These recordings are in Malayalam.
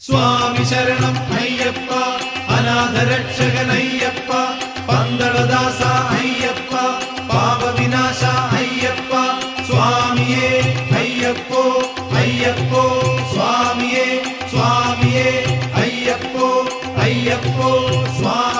சுவாமி சரணம் ஐயப்பா அநாத ரட்சகன் ஐயப்பா பந்தளதாசா ஐயப்பா பாவ விநாசா ஐயப்பா சுவாமியே ஐயப்போ ஐயப்போ சுவாமியே சுவாமியே ஐயப்போ ஐயப்போ சுவாமி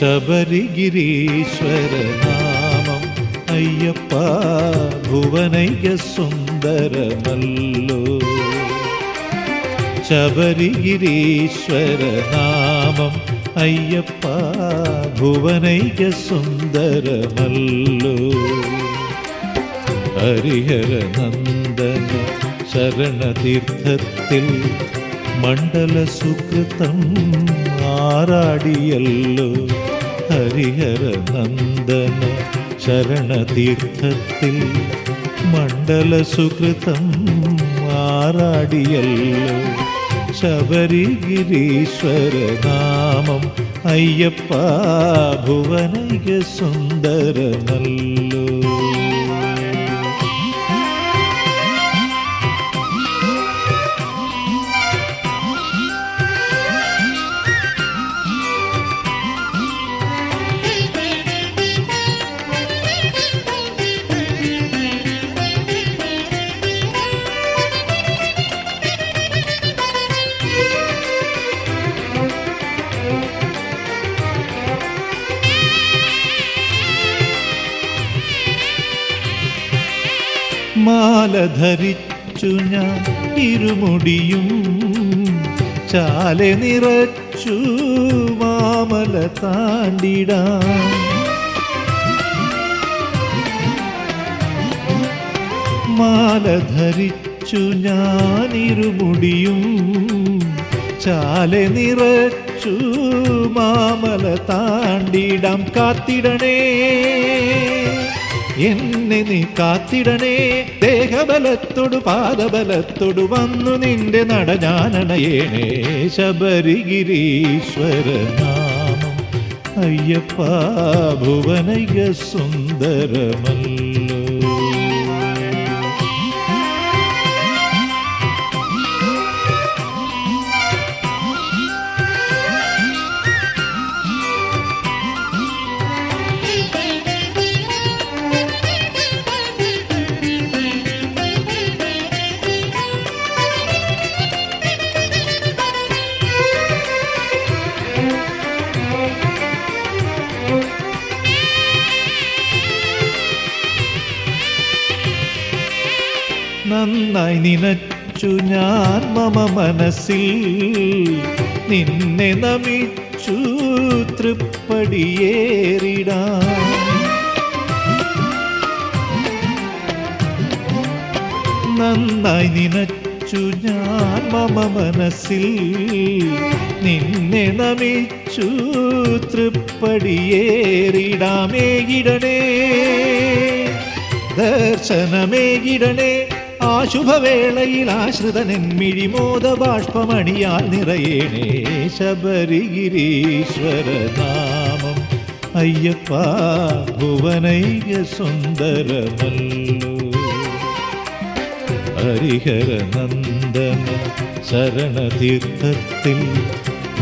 ശബരിഗിരീശ്വര നാമം അയ്യപ്പ ഭുവനൈക സുന്ദരമല്ലോ ശബരിഗിരീശ്വര നാമം അയ്യപ്പ ഭുവനൈക സുന്ദരമല്ലോ ഹരിഹര നന്ദന ശരണതീർത്ഥത്തിൽ മണ്ഡല സുകൃതം ആറാടിയല്ലോ ഹരിഹര നന്ദന ശരണതീർത്ഥത്തിൽ. മണ്ഡല സുകൃതം ആറാടിയല്ലോ ശബരിഗിരീശ്വര നാമം അയ്യപ്പ ഭുവനൈക സുന്ദരമല്ലോ മാല ധരിച്ചു ഞാൻ ഇരുമുടിയും ചാലെ നിറച്ചു മാമല താണ്ടിടാൻ മാല ധരിച്ചു ഞാൻ ഇരുമുടിയും ചാലെ നിറച്ചു മാമല താണ്ടിടാം. കാത്തിടണേ. എന്നെ നീ കാത്തിടണേ. ദേഹബലത്തോടു പാദബലത്തോടു വന്നു നിന്റെ നടഞ്ഞാനണയേണേ ശബരിഗിരീശ്വര നാമം അയ്യപ്പ ഭുവനയ്യ സുന്ദരമല്ലോ നന്നായി നിനച്ചു ഞാൻ മമ മനസ്സിൽ. നിന്നെ നമിച്ചു തൃപ്പടിയേറിടാൻ നന്നായി നിനച്ചു ഞാൻ മമ മനസ്സിൽ. നിന്നെ നമിച്ചു തൃപ്പടിയേറിടാമേകിടണേ ദർശനമേകിടണേ ആ ശുഭവേളയിൽ ആശ്രിതനെൻ മിഴിമോദ ബാഷ്പമണിയാൽ നിറയേണേ ശബരിഗിരീശ്വര നാമം അയ്യപ്പ ഭുവനൈക സുന്ദരമല്ലോ ഹരിഹര നന്ദന ശരണതീർത്ഥത്തിൽ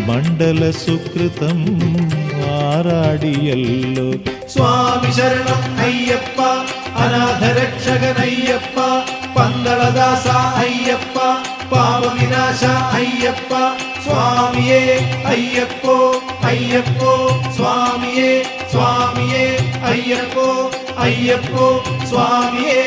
മണ്ഡല സുകൃതം ആറാടിയല്ലോ സ്വാമി ശരണം അയ്യപ്പ അനാഥരക്ഷകനയ്യപ്പ பந்தளதாசா ஐயப்பா பாவ விநாசா ஐயப்பா சுவாமியே ஐயப்போ ஐயப்போ சுவாமியே சுவாமியே ஐயப்போ ஐயப்போ சுவாமியே.